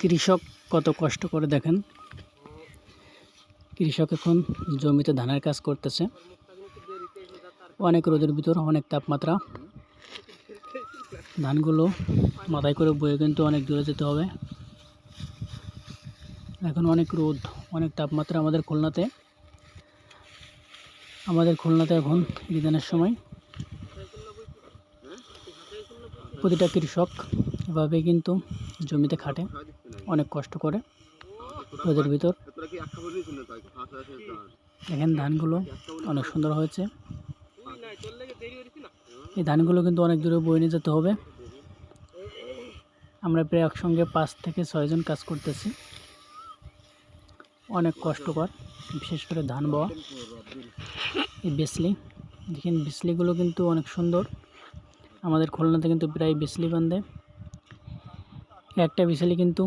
কৃষক কত কষ্ট করে দেখেন। কৃষক এখন জমিতে ধানের কাজ করতেছে। অনেক রোদের ভিতর অনেক তাপমাত্রা। ধানগুলো মাথায় করে বয়ে কিন্তু অনেক দূরে যেতে হবে। এখন অনেক রোদ, অনেক তাপমাত্রা আমাদের খুলনাতে। আমাদের খুলনাতে এখন ইদানের সময়। প্রতিটা কৃষক এভাবে কিন্তু জমিতে খাটে, অনেক কষ্ট করে রোদের ভিতর। দেখেন ধানগুলো অনেক সুন্দর হয়েছে। এই ধানগুলো কিন্তু অনেক দূরে বয়ে নিয়ে যেতে হবে। আমরা প্রায় একসঙ্গে পাঁচ থেকে ছয়জন কাজ করতেছি। অনেক কষ্টকর, বিশেষ করে ধান বওয়া এই বিসলি, দেখেন বিসলিগুলো কিন্তু অনেক সুন্দর। আমাদের খুলনাতে কিন্তু প্রায় বিসলি বান্ধে একটা বিসলি কিন্তু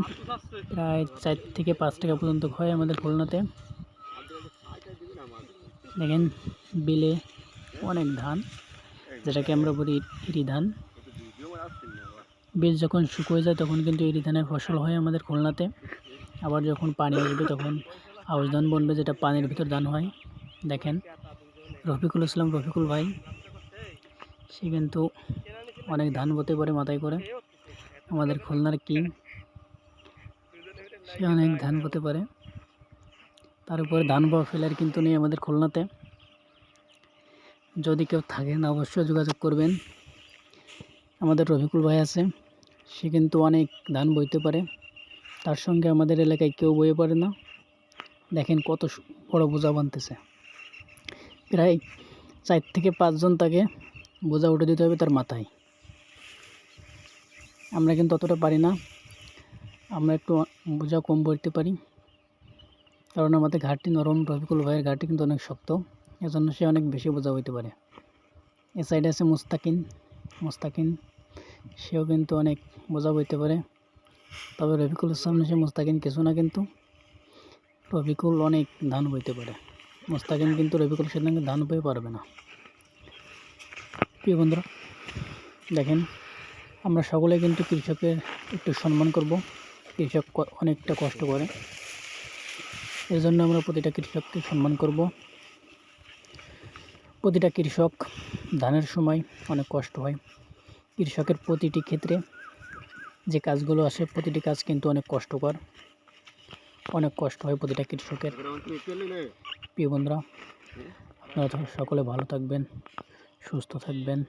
প্রায় চার থেকে পাঁচ টাকা পর্যন্ত হয় আমাদের খুলনাতে। দেখেন, বিলে অনেক ধান, যেটাকে আমরা বলি ইরি ধান। বীজ যখন শুকিয়ে যায়, তখন কিন্তু ইরি ধানের ফসল হয় আমাদের খুলনাতে। আবার যখন পানি আসবে, তখন আউশ ধান বনবে, যেটা পানির ভিতর ধান হয়। দেখেন, রফিকুল ইসলাম রফিকুল ভাই, সে কিন্তু অনেক ধান বতে পারে মাথায় করে। আমাদের খুলনার কিং। সে অনেক ধান বতে পারে। তার উপরে ধান বা ফেলার কিন্তু নেই আমাদের খুলনাতে। যদি কেউ থাকেন অবশ্যই যোগাযোগ করবেন। আমাদের রফিকুল ভাই আছে, সে কিন্তু অনেক ধান বইতে পারে। তার সঙ্গে আমাদের এলাকায় কেউ বইয়ে পারে না। দেখেন কত বড় বোঝা বানতেছে। প্রায় চার থেকে পাঁচজন তাকে বোঝা উঠে দিতে হবে তার মাথায়। আমরা কিন্তু অতটা পারি না। আমরা একটু বোঝা কম বইতে পারি। কারণ আমাদের ঘাটটি নরম রফিকুল ভাইয়ের ঘাটটি কিন্তু অনেক শক্ত। এজন্য সে অনেক বেশি বোঝা হইতে পারে। এ সাইডে আছে মুস্তাকিন। মুস্তাকিন, সেও কিন্তু অনেক বোঝা বইতে পারে। তবে রফিকুল সামনে সে মুস্তাকিন কিছু না কিন্তু রফিকুল অনেক ধান বইতে পারে। মুস্তাকিন কিন্তু রফিকুল সেদিন ধান বই পারবে না। প্রিয় বন্ধুরা, দেখেন আমরা সকলে কিন্তু কৃষকের একটু সম্মান করব। কৃষক অনেকটা কষ্ট করে। এর জন্য আমরা প্রতিটা কৃষককে সম্মান করব। প্রতিটা কৃষক ধানের সময় অনেক কষ্ট হয়। কৃষকের প্রতিটি ক্ষেত্রে যে কাজগুলো আসে, প্রতিটি কাজ কিন্তু অনেক কষ্টকর। অনেক কষ্ট হয় প্রতিটা কৃষকের। প্রিয় বন্ধুরা, আপনারা সকলে ভালো থাকবেন, সুস্থ থাকবেন।